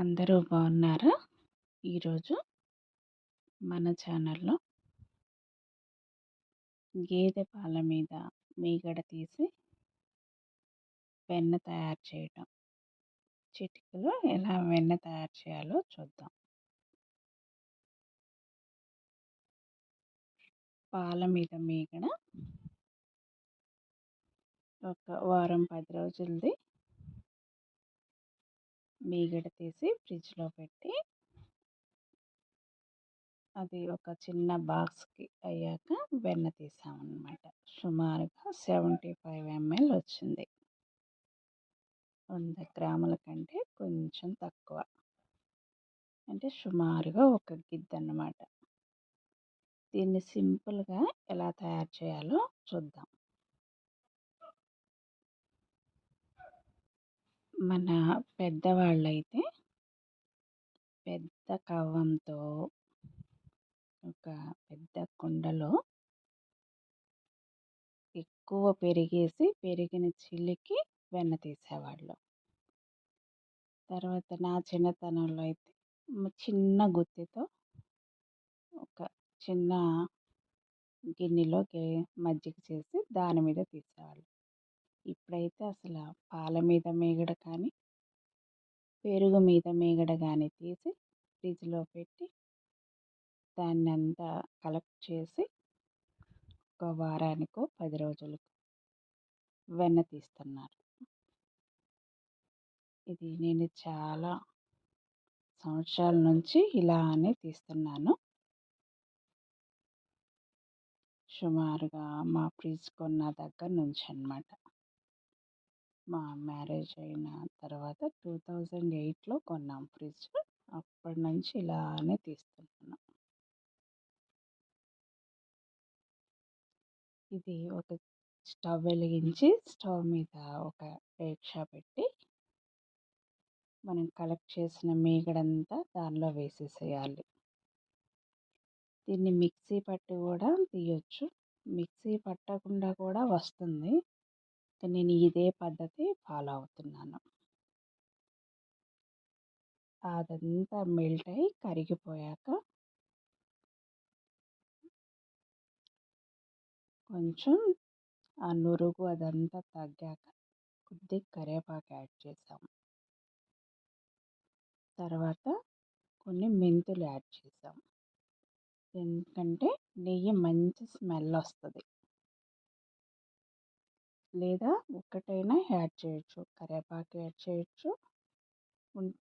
అందరూ బాగున్నారా? ఈరోజు మన ఛానల్లో గేదె పాల మీద మీగడ తీసి వెన్న తయారు చేయటం. చిటికలో ఎలా వెన్న తయారు చేయాలో చూద్దాం. పాల మీద మీగడ ఒక వారం పది రోజులది మీగడ తీసి ఫ్రిడ్జ్లో పెట్టి అది ఒక చిన్న బాక్స్కి అయ్యాక వెన్న తీసామన్నమాట. సుమారుగా సెవెంటీ ఫైవ్ ఎంఎల్ వచ్చింది. వంద గ్రాముల కంటే కొంచెం తక్కువ. అంటే సుమారుగా ఒక గిద్ద అన్నమాట దీన్ని సింపుల్గా ఎలా తయారు చేయాలో చూద్దాం. మన పెద్దవాళ్ళైతే పెద్ద కవ్వంతో ఒక పెద్ద కుండలో ఎక్కువ పెరిగేసి పెరిగిన చిల్లికి వెన్న తీసేవాళ్ళు. తర్వాత నా చిన్నతనంలో అయితే చిన్న గుత్తితో ఒక చిన్న గిన్నెలో మజ్జిగ చేసి దాని మీద తీసేవాళ్ళు. ఇప్పుడైతే అసలు పాల మీద మీగడ కానీ పెరుగు మీద మీగడ కానీ తీసి ఫ్రిడ్జ్లో పెట్టి దాన్ని అంతా కలెక్ట్ చేసి ఒక వారానికో పది రోజులకు వెన్న తీస్తున్నారు. ఇది నేను చాలా సంవత్సరాల నుంచి ఇలానే తీస్తున్నాను. సుమారుగా మా ఫ్రిడ్జ్ కొన్న దగ్గర నుంచి అనమాట మా మ్యారేజ్ అయిన తర్వాత టూ థౌజండ్ ఎయిట్లో కొన్నాం ఫ్రిడ్జ్. అప్పటి నుంచి ఇలానే తీస్తున్నాను ఇది ఒక స్టవ్ వెలిగించి స్టవ్ మీద ఒక రేక్షా పెట్టి మనం కలెక్ట్ చేసిన మీగడంతా దానిలో వేసేసేయాలి. దీన్ని మిక్సీ పట్టి కూడా తీయొచ్చు. మిక్సీ పట్టకుండా కూడా వస్తుంది. నేను ఇదే పద్ధతి ఫాలో అవుతున్నాను. అదంతా మెల్ట్ అయి కరిగిపోయాక కొంచెం ఆ నురుగు అదంతా తగ్గాక కొద్దిగా కరివేపాకు యాడ్ చేసాము. తర్వాత కొన్ని మెంతులు యాడ్ చేసాము. ఎందుకంటే నెయ్యి మంచి స్మెల్ వస్తుంది. లేదా ఒక్కటైనా యాడ్ చేయొచ్చు. కరివేపాకు యాడ్ చేయొచ్చు.